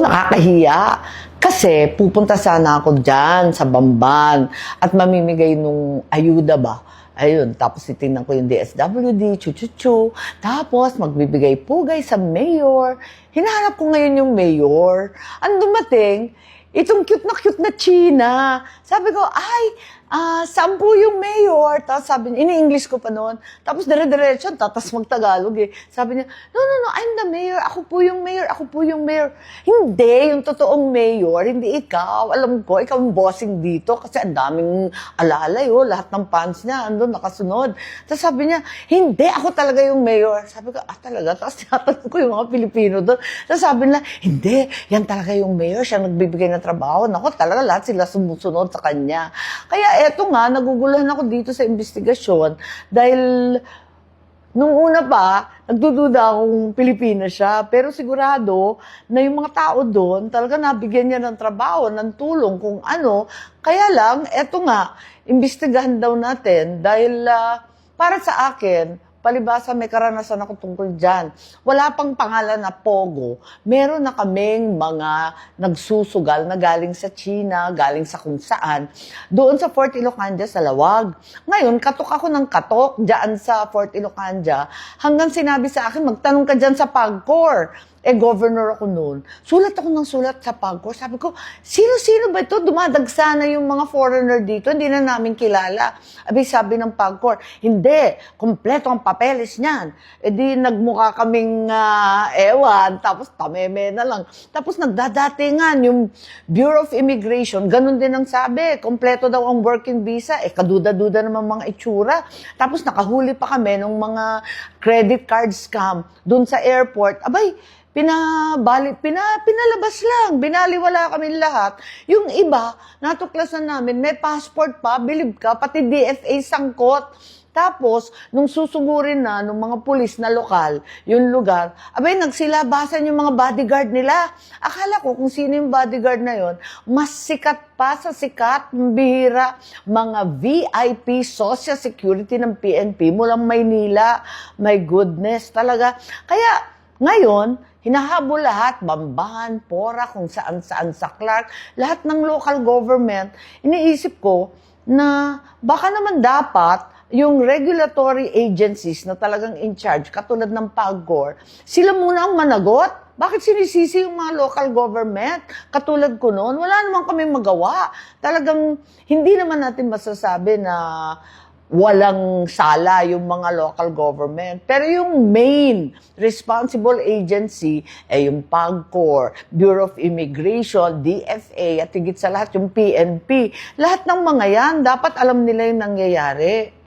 nakakahiya. Kasi pupunta sana ako dyan sa Bamban at mamimigay nung ayuda ba. Ayun, tapos titingnan ko yung DSWD, chu-chu-chu. Tapos magbibigay pugay sa mayor. Hinahanap ko ngayon yung mayor. Ang dumating, itong cute na cute na China. Sabi ko, ay, ah, saan po yung mayor? Tapos sabi niya, ini-English ko pa noon. Tapos dire-diretso, tatas mag-Tagalog eh. Sabi niya, no, no, no, I'm the mayor. Ako po yung mayor. Ako po yung mayor. Hindi, yung totoong mayor, hindi ikaw. Alam ko, ikaw ang bossing dito kasi ang daming alalay, oh. Lahat ng fans niya, andun, nakasunod. Tapos sabi niya, hindi, ako talaga yung mayor. Sabi ko, ah, talaga? Tapos tinatanong ko yung mga Pilipino doon. Tapos sabi nila, hindi, yan talaga yung mayor. Siya nagbibigay ng trabaho. Nako, talaga lahat sila sumusunod sa kanya. Kaya eto nga, naguguluhan ako dito sa investigasyon dahil Nung una pa, nagdududa akong Pilipina siya. Pero sigurado na yung mga tao doon, talaga nabigyan niya ng trabaho, ng tulong, kung ano. Kaya lang, eto nga, imbestigahan daw natin dahil ah, para sa akin, palibasa may karanasan ako tungkol dyan. Wala pang pangalan na Pogo. Meron na kaming mga nagsusugal na galing sa China, galing sa kung saan. Doon sa Fort Ilocanda sa Lawag. Ngayon, katok ako ng katok dyan sa Fort Ilocanda hanggang sinabi sa akin, magtanong ka dyan sa PAGCOR. Eh, governor ako noon. Sulat ako ng sulat sa PAGCOR. Sabi ko, sino-sino ba ito? Dumadagsa na yung mga foreigner dito. Hindi na namin kilala. Abi, sabi ng PAGCOR, hindi. Kompleto ang papeles niyan. E di nagmukha kaming ah, ewan. Tapos tameme na lang. Tapos nagdadatingan yung Bureau of Immigration. Ganun din ang sabi. Kompleto daw ang working visa. Eh, kaduda-duda naman mga itsura. Tapos nakahuli pa kami ng mga credit card scam doon sa airport. Abay, pinabali, pina, pinalabas lang. Binaliwala kami lahat. Yung iba, natuklasan namin, may passport pa, bilib ka, pati DFA sangkot. Tapos, nung susugurin na ng mga pulis na lokal, yung lugar, abay, nagsilabasan yung mga bodyguard nila. Akala ko kung sino yung bodyguard na yon, mas sikat pa sa sikat, bihira, mga VIP Social Security ng PNP mulang Maynila. My goodness, talaga. Kaya, ngayon, hinahabol lahat, Bamban, Pora, kung saan-saan sa Clark, lahat ng local government, iniisip ko na baka naman dapat yung regulatory agencies na talagang in charge, katulad ng PAGCOR, sila muna ang managot. Bakit sinisisi yung mga local government? Katulad ko noon, wala naman kami magawa. Talagang hindi naman natin masasabi na walang sala yung mga local government. Pero yung main responsible agency ay yung PAGCOR, Bureau of Immigration, DFA, at higit sa lahat yung PNP. Lahat ng mga yan, dapat alam nila yung nangyayari.